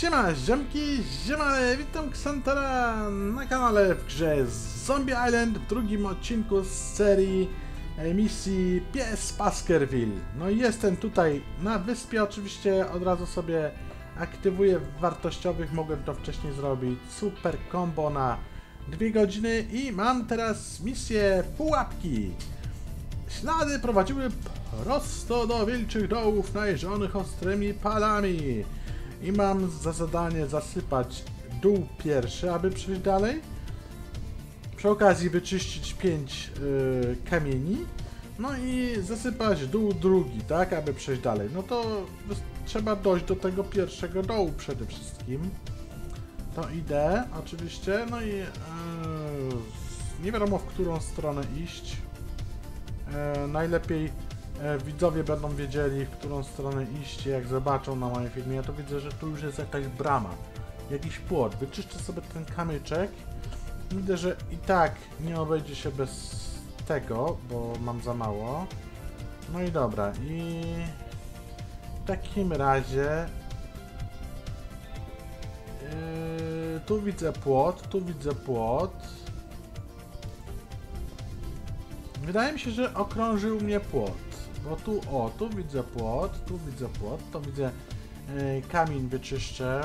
Siema, ziomki, ziemale, witam Ksantara na kanale w grze Zombie Island w drugim odcinku z serii e, misji Pies Baskerville. No i jestem tutaj na wyspie, oczywiście od razu sobie aktywuję wartościowych, mogłem to wcześniej zrobić, super combo na dwie godziny i mam teraz misję pułapki. Ślady prowadziły prosto do wilczych dołów najeżonych ostrymi palami. I mam za zadanie zasypać dół pierwszy, aby przejść dalej. Przy okazji wyczyścić 5 yy, kamieni. No i zasypać dół drugi, tak, aby przejść dalej. No to trzeba dojść do tego pierwszego dołu przede wszystkim. To idę, oczywiście. No i yy, nie wiadomo w którą stronę iść. E, najlepiej widzowie będą wiedzieli, w którą stronę iść, jak zobaczą na moim filmie. Ja to widzę, że tu już jest jakaś brama, jakiś płot. Wyczyszczę sobie ten kamyczek. Widzę, że i tak nie obejdzie się bez tego, bo mam za mało. No i dobra, i w takim razie yy, tu widzę płot, tu widzę płot. Wydaje mi się, że okrążył mnie płot. Bo tu, o, tu widzę płot, tu widzę płot, to widzę e, kamień wyczyszczę.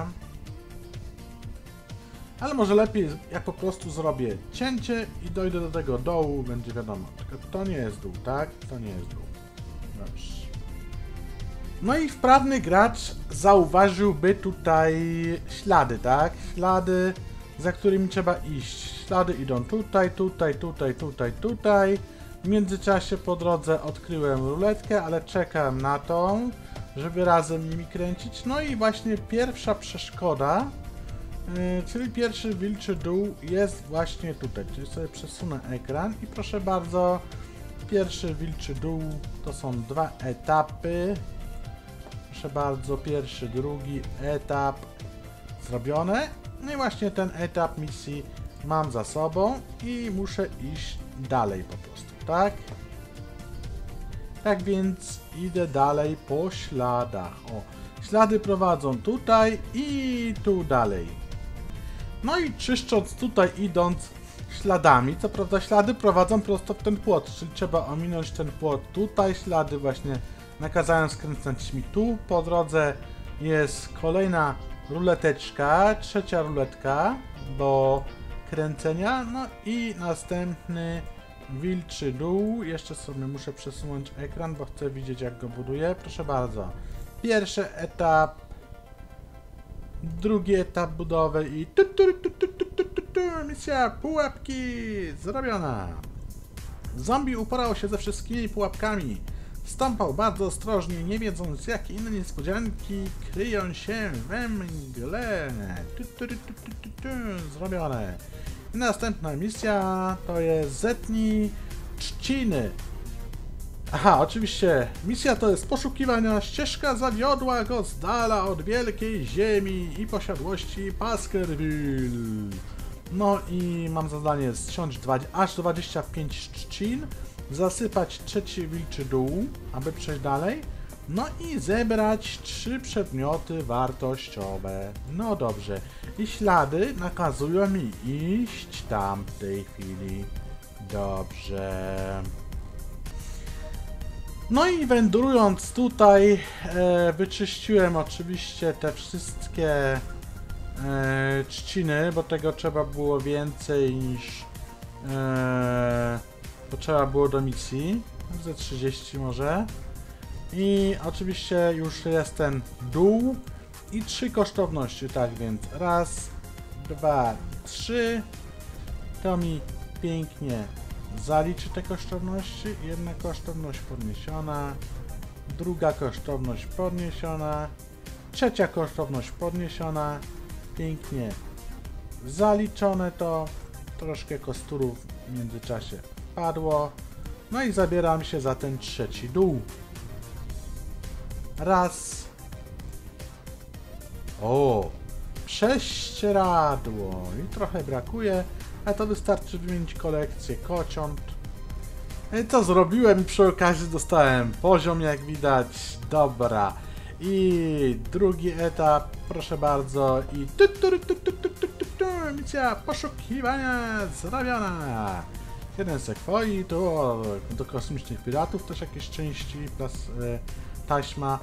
Ale może lepiej, jak po prostu zrobię cięcie i dojdę do tego dołu, będzie wiadomo. Tylko to nie jest dół, tak? To nie jest dół. Dobrze. No i wprawny gracz zauważyłby tutaj ślady, tak? Ślady, za którymi trzeba iść. Ślady idą tutaj, tutaj, tutaj, tutaj, tutaj. W międzyczasie po drodze odkryłem ruletkę, ale czekam na tą, żeby razem nimi kręcić. No i właśnie pierwsza przeszkoda, yy, czyli pierwszy wilczy dół jest właśnie tutaj. Czyli sobie przesunę ekran i proszę bardzo, pierwszy wilczy dół to są dwa etapy. Proszę bardzo, pierwszy, drugi etap zrobione. No i właśnie ten etap misji mam za sobą i muszę iść dalej po prostu, tak? Tak więc idę dalej po śladach. O, ślady prowadzą tutaj i tu dalej. No i czyszcząc tutaj idąc śladami, co prawda ślady prowadzą prosto w ten płot, czyli trzeba ominąć ten płot tutaj, ślady właśnie nakazają skręcać mi tu, po drodze jest kolejna ruleteczka, trzecia ruletka do kręcenia, no i następny wilczy dół. Jeszcze sobie muszę przesunąć ekran, bo chcę widzieć jak go buduję. Proszę bardzo. Pierwszy etap, drugi etap budowy i tu, tu, tu, tu, tu, tu, tu, tu, misja pułapki zrobiona. Zombie uporał się ze wszystkimi pułapkami. Stąpał bardzo ostrożnie, nie wiedząc jakie inne niespodzianki kryją się we mgle. Tu, tu, tu, tu, tu, tu, tu, zrobione. Następna misja to jest zetnij trzciny. Aha, oczywiście misja to jest poszukiwania. Ścieżka zawiodła go z dala od wielkiej ziemi i posiadłości Baskerville. No i mam zadanie zsiąść aż 25 trzcin, zasypać trzeci wilczy dół, aby przejść dalej. No i zebrać trzy przedmioty wartościowe. No dobrze. I ślady nakazują mi iść tam w tej chwili. Dobrze. No i wędrując tutaj, e, wyczyściłem oczywiście te wszystkie e, trzciny, bo tego trzeba było więcej niż e, potrzeba było do misji. Ze 30 może. I oczywiście już jest ten dół i trzy kosztowności, tak więc raz, dwa, trzy. To mi pięknie zaliczy te kosztowności. Jedna kosztowność podniesiona, druga kosztowność podniesiona, trzecia kosztowność podniesiona, pięknie zaliczone to, troszkę kosturów w międzyczasie padło, no i zabieram się za ten trzeci dół. Raz. O! Prześcieradło. I trochę brakuje, ale to wystarczy wymienić kolekcję kociąt. I co zrobiłem przy okazji dostałem poziom, jak widać. Dobra. I drugi etap, proszę bardzo. I misja poszukiwania zrobiona. Jeden sekwoi, tu do kosmicznych piratów też jakieś części, plus e, taśma.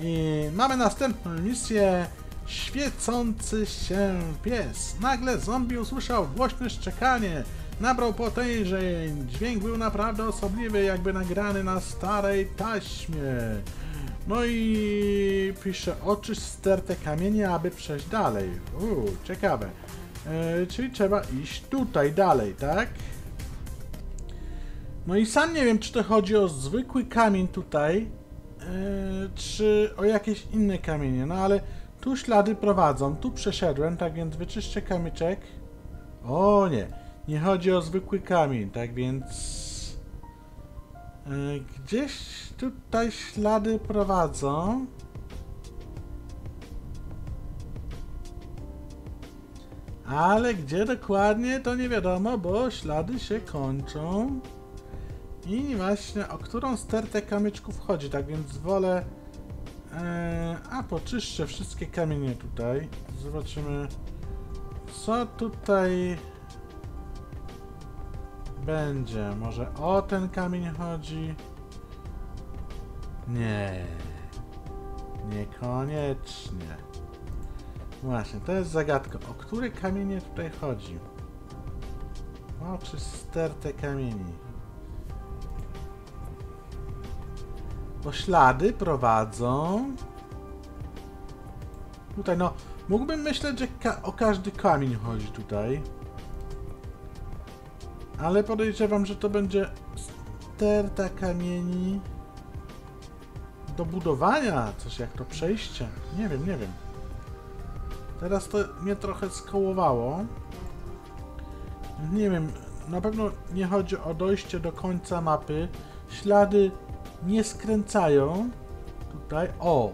I mamy następną misję. Świecący się pies. Nagle zombie usłyszał głośne szczekanie. Nabrał potężeń. Dźwięk był naprawdę osobliwy, jakby nagrany na starej taśmie. No i pisze oczyść stertę kamienia, aby przejść dalej. Uuu, ciekawe. E, czyli trzeba iść tutaj dalej, tak? No i sam nie wiem, czy to chodzi o zwykły kamień tutaj, czy o jakieś inne kamienie. No ale tu ślady prowadzą, tu przeszedłem, tak więc wyczyszczę kamyczek. O nie, nie chodzi o zwykły kamień, tak więc... e, Gdzieś tutaj ślady prowadzą. Ale gdzie dokładnie to nie wiadomo, bo ślady się kończą. I właśnie o którą stertę kamyczków chodzi, tak więc wolę... E, a poczyszczę wszystkie kamienie tutaj. Zobaczymy co tutaj będzie. Może o ten kamień chodzi? Nie. Niekoniecznie. Właśnie, to jest zagadka. O które kamienie tutaj chodzi? O, czy stertę kamieni? Ślady prowadzą... Tutaj, no, mógłbym myśleć, że ka o każdy kamień chodzi tutaj. Ale podejrzewam, że to będzie sterta kamieni do budowania, coś jak to przejście. Nie wiem, nie wiem. Teraz to mnie trochę skołowało. Nie wiem, na pewno nie chodzi o dojście do końca mapy. Ślady nie skręcają. Tutaj, o!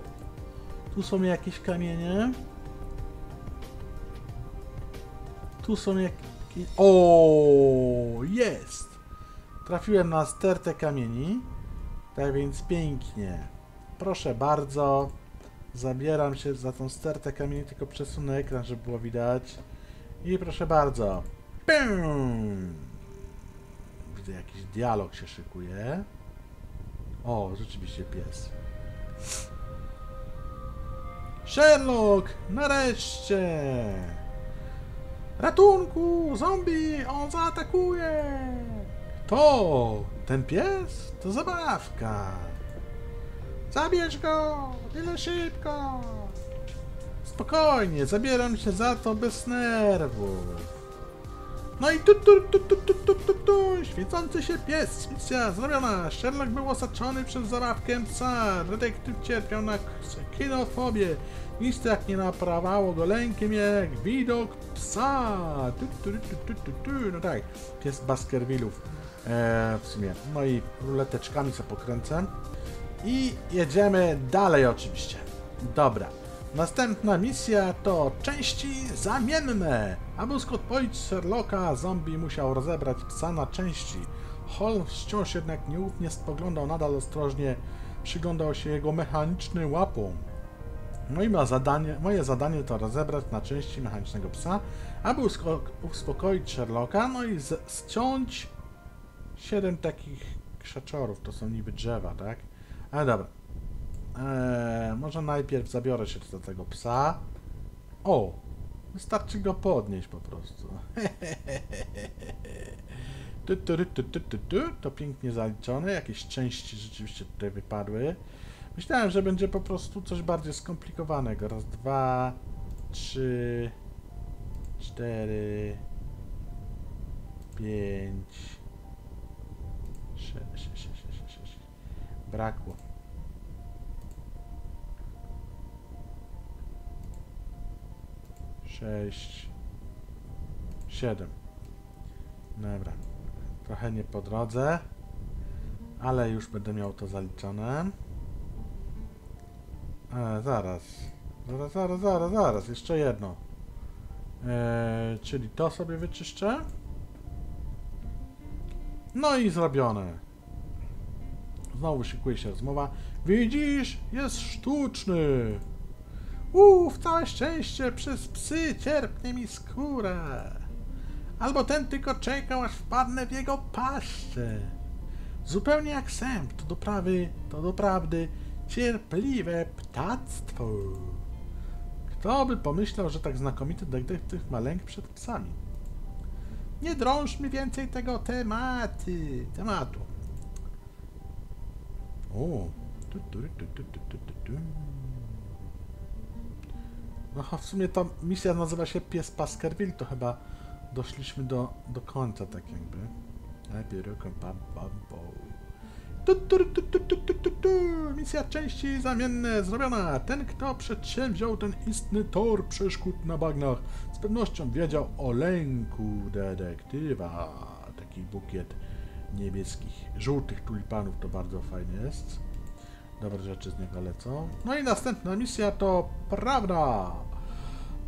Tu są jakieś kamienie. Tu są jakieś... O, jest! Trafiłem na stertę kamieni. Tak więc pięknie. Proszę bardzo. Zabieram się za tą stertę kamieni, tylko przesunę ekran, żeby było widać. I proszę bardzo. Widzę, jakiś dialog się szykuje. O, rzeczywiście pies. Sherlock! Nareszcie! Ratunku! Zombie! On zaatakuje! To! Ten pies? To zabawka! Zabierz go! Byle szybko! Spokojnie, zabieram się za to bez nerwów. No i tu, tu, tu, tu, tu, tu świecący się pies, misja zrobiona. Sherlock był osaczony przez zabawkę psa. Detektyw cierpiał na kinofobię. Nic tak nie naprawało go lękiem jak widok psa. Tu, tu, tu, tu, tu. No tak, pies Baskervillów. Eee, w sumie. No i ruleteczkami co pokręcę. I jedziemy dalej oczywiście. Dobra. Następna misja to części zamienne. Aby uspokoić Sherlocka, zombie musiał rozebrać psa na części. Holmes wciąż jednak nieufnie spoglądał nadal ostrożnie, przyglądał się jego mechanicznym łapom. Ma zadanie, moje zadanie to rozebrać na części mechanicznego psa, aby uspokoić Sherlocka, no i ściąć siedem takich krzaczorów, to są niby drzewa, tak? Ale dobra. Eee, może najpierw zabiorę się do tego psa. O! Wystarczy go podnieść po prostu. Tu, tu, tu, tu. To pięknie zaliczone. Jakieś części rzeczywiście tutaj wypadły. Myślałem, że będzie po prostu coś bardziej skomplikowanego. Raz, dwa, trzy, cztery, pięć, sześć, sześć, sześć, sześć, sześć. Brakło. Sześć, siedem. Dobra. Trochę nie po drodze, ale już będę miał to zaliczone. E, zaraz. Zaraz, zaraz, zaraz, zaraz. Jeszcze jedno. E, czyli to sobie wyczyszczę. No i zrobione. Znowu szykuje się rozmowa. Widzisz, jest sztuczny. Uff, całe szczęście, przez psy cierpnie mi skórę. Albo ten tylko czekał, aż wpadnę w jego paszczę. Zupełnie jak sęp, to doprawy, to doprawdy cierpliwe ptactwo. Kto by pomyślał, że tak znakomity detektyw ma lęk przed psami? Nie drąż mi więcej tego tematy, tematu. O. Tu, tu, tu, tu, tu, tu, tu. No w sumie ta misja nazywa się Pies Baskerville, to chyba doszliśmy do, do końca tak jakby. Lepiej ruką pam pam. Tu, tu, tu, tu, tu, tu, tu, tu. Misja części zamienne zrobiona. Ten, kto przedsięwziął ten istny tor przeszkód na bagnach, z pewnością wiedział o lęku detektywa. Taki bukiet niebieskich, żółtych tulipanów to bardzo fajnie jest. Dobre rzeczy z niego lecą. No i następna misja to prawda.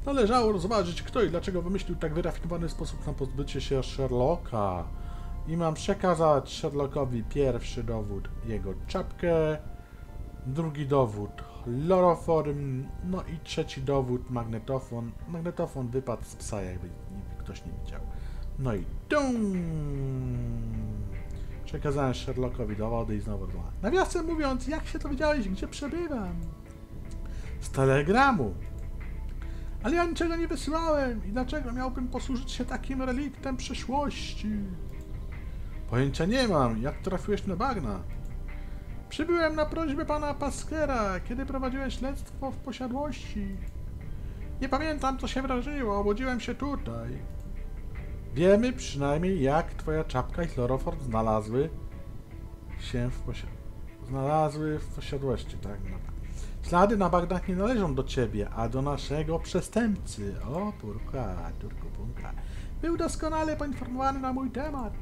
Należało rozważyć, kto i dlaczego wymyślił tak wyrafinowany sposób na pozbycie się Sherlocka. I mam przekazać Sherlockowi pierwszy dowód, jego czapkę, drugi dowód, chloroform, no i trzeci dowód, magnetofon. Magnetofon wypadł z psa, jakby ktoś nie widział. No i dum! Przekazałem Sherlockowi dowody i znowu dwa. Nawiasem mówiąc, jak się dowiedziałeś, gdzie przebywam? Z telegramu. Ale ja niczego nie wysyłałem i dlaczego miałbym posłużyć się takim reliktem przeszłości? Pojęcia nie mam. Jak trafiłeś na bagna? Przybyłem na prośbę pana Paskera, kiedy prowadziłem śledztwo w posiadłości. Nie pamiętam, co się wydarzyło. Obudziłem się tutaj. Wiemy przynajmniej, jak twoja czapka i chloroform znalazły się w. Znalazły w posiadłości, tak? No. Ślady na bagnach nie należą do ciebie, a do naszego przestępcy. O, purka, turku, punka. Był doskonale poinformowany na mój temat.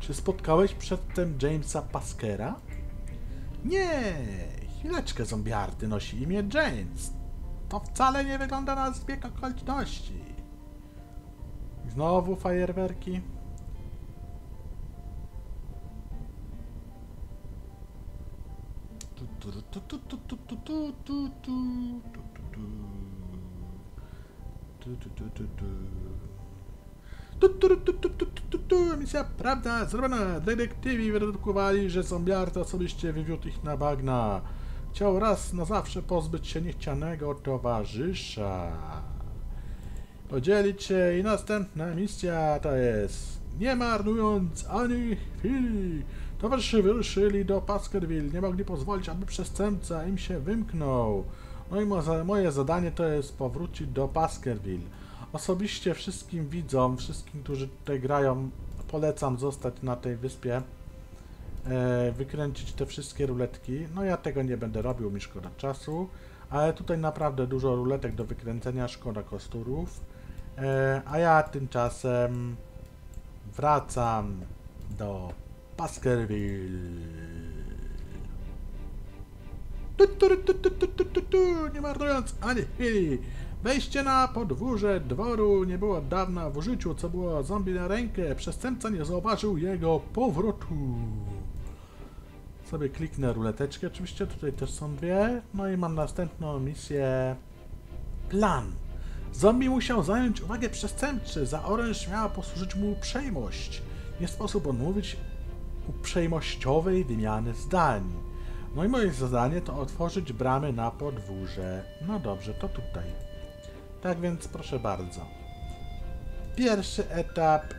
Czy spotkałeś przedtem Jamesa Paskera? Nie, chwileczkę zombiarty nosi imię James. To wcale nie wygląda na zbieg okoliczności. Znowu fajerwerki. Misja prawda zrobiona. Detektywi wydedukowali, że zombiarta osobiście wywiódł ich na bagna. Chciał raz na zawsze pozbyć się niechcianego towarzysza. Podzielić się i następna misja to jest nie marnując ani chwili. Towarzysze wyruszyli do Baskerville. Nie mogli pozwolić, aby przestępca im się wymknął. No i mo- moje zadanie to jest powrócić do Baskerville. Osobiście wszystkim widzom, wszystkim, którzy tutaj grają, polecam zostać na tej wyspie. E, wykręcić te wszystkie ruletki. No ja tego nie będę robił, mi szkoda czasu. Ale tutaj naprawdę dużo ruletek do wykręcenia, szkoda kosturów. E, a ja tymczasem wracam do Baskerville. Tu, tu, tu, tu, tu, tu, tu, tu, nie marnując ani chwili. Wejście na podwórze dworu nie było od dawna w użyciu, co było zombie na rękę. Przestępca nie zauważył jego powrotu. Sobie kliknę ruleteczkę, oczywiście tutaj też są dwie. No i mam następną misję. Plan. Zombie musiał zająć uwagę przestępcy. Za oręż miała posłużyć mu uprzejmość. Nie sposób odmówić uprzejmościowej wymiany zdań. No i moje zadanie to otworzyć bramy na podwórze. No dobrze, to tutaj. Tak więc proszę bardzo. Pierwszy etap.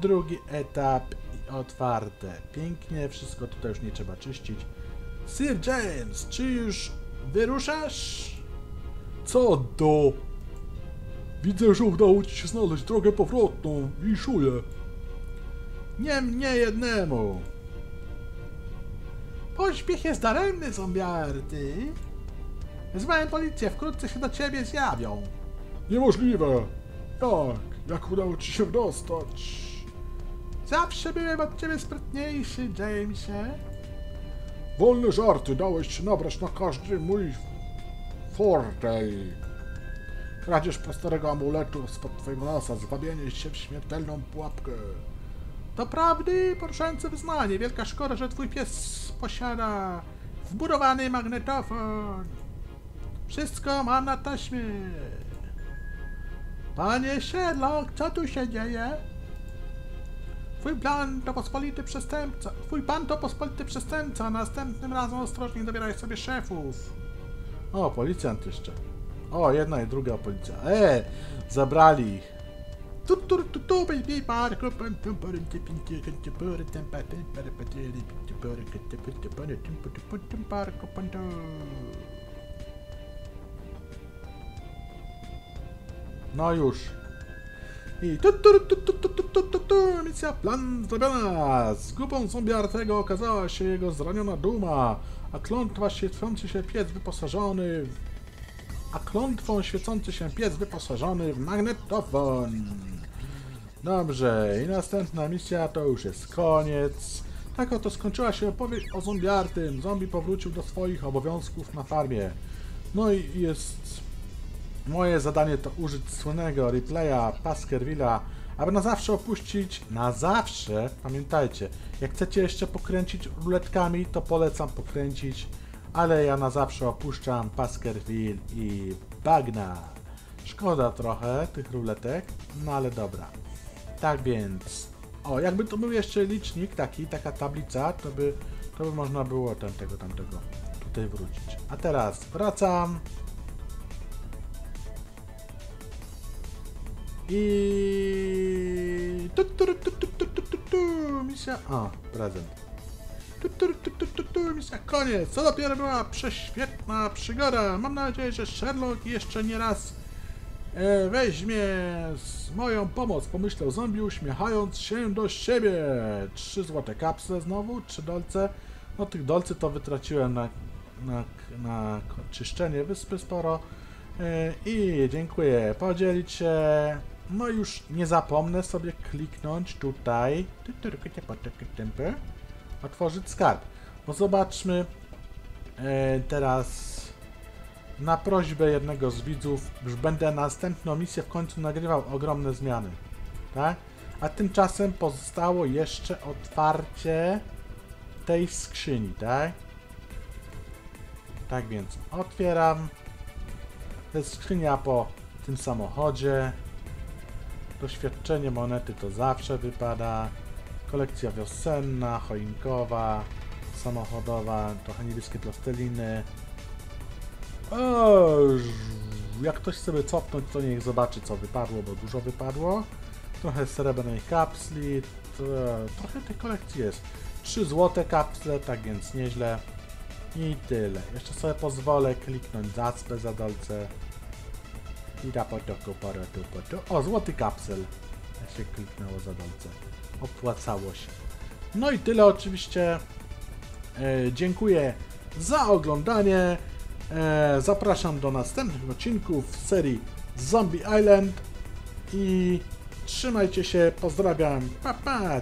Drugi etap i otwarte. Pięknie, wszystko tutaj już nie trzeba czyścić. Sir James, czy już wyruszasz? Co do? Widzę, że udało ci się znaleźć drogę powrotną. Wiszuję. Nie mnie jednemu. Pośpiech jest daremny, zombiarty. Wezwałem policję, wkrótce się do ciebie zjawią. Niemożliwe! Jak? Jak udało ci się dostać? Zawsze byłem od ciebie sprytniejszy, Jamesie. Wolne żarty, dałeś się nabrać na każdy mój fortej. Kradzież prostarego amuletu spod twojego nosa, zwabienie się w śmiertelną pułapkę. Doprawdy poruszające wyznanie. Wielka szkoda, że twój pies posiada wbudowany magnetofon. Wszystko mam na taśmie. Panie Sherlock, co tu się dzieje? Twój plan to pospolity przestępca. Twój pan to pospolity przestępca. Następnym razem ostrożnie dobieraj sobie szefów. O, policjant jeszcze. O, jedna i druga policja. E, zabrali ich. No już. I tu, tu, tu, tu, tu, tu, tu, tu, misja plan zrobiona. Z grupą zombiartego okazała się jego zraniona duma, a klątwa świecący się piec wyposażony w... A klątwą świecący się piec wyposażony w magnetofon. Dobrze, i następna misja to już jest koniec. Tak oto skończyła się opowieść o zombiartym. Zombie powrócił do swoich obowiązków na farmie. No i jest Moje zadanie to użyć słynnego replaya Baskervilla, aby na zawsze opuścić, na zawsze, pamiętajcie, jak chcecie jeszcze pokręcić ruletkami, to polecam pokręcić, ale ja na zawsze opuszczam Baskerville i bagna. Szkoda trochę tych ruletek, no ale dobra. Tak więc, o, jakby to był jeszcze licznik taki, taka tablica, to by, to by można było tamtego, tamtego tutaj wrócić. A teraz wracam. I... Tu, tu, tu, tu, tu, tu, tu, tu, misja... A, prezent. Tu, tu, tu, tu, tu, tu, misja koniec. Co dopiero była prześwietna przygoda. Mam nadzieję, że Sherlock jeszcze nie raz e, weźmie z moją pomoc, pomyślał zombie, uśmiechając się do siebie. Trzy złote kapsle znowu, trzy dolce. No tych dolcy to wytraciłem na, na, na czyszczenie wyspy sporo. E, I dziękuję. Podzielić się. No już nie zapomnę sobie kliknąć tutaj. Otworzyć skarb. No zobaczmy e, teraz na prośbę jednego z widzów, już będę następną misję w końcu nagrywał ogromne zmiany. Tak? A tymczasem pozostało jeszcze otwarcie tej skrzyni, tak? Tak więc otwieram. To jest skrzynia po tym samochodzie. Doświadczenie monety to zawsze wypada. Kolekcja wiosenna, choinkowa, samochodowa, trochę niebieskie plasteliny. O, jak ktoś sobie cofnąć, to niech zobaczy co wypadło, bo dużo wypadło. Trochę srebrnej kapsli, trochę tej kolekcji jest. 3 złote kapsle, tak więc nieźle. I tyle. Jeszcze sobie pozwolę kliknąć zacpę za dolce. O, złoty kapsel. Się kliknęło za dolce. Opłacało się. No i tyle oczywiście. E, dziękuję za oglądanie. E, zapraszam do następnych odcinków z serii Zombie Island. I trzymajcie się, pozdrawiam. Pa, pa.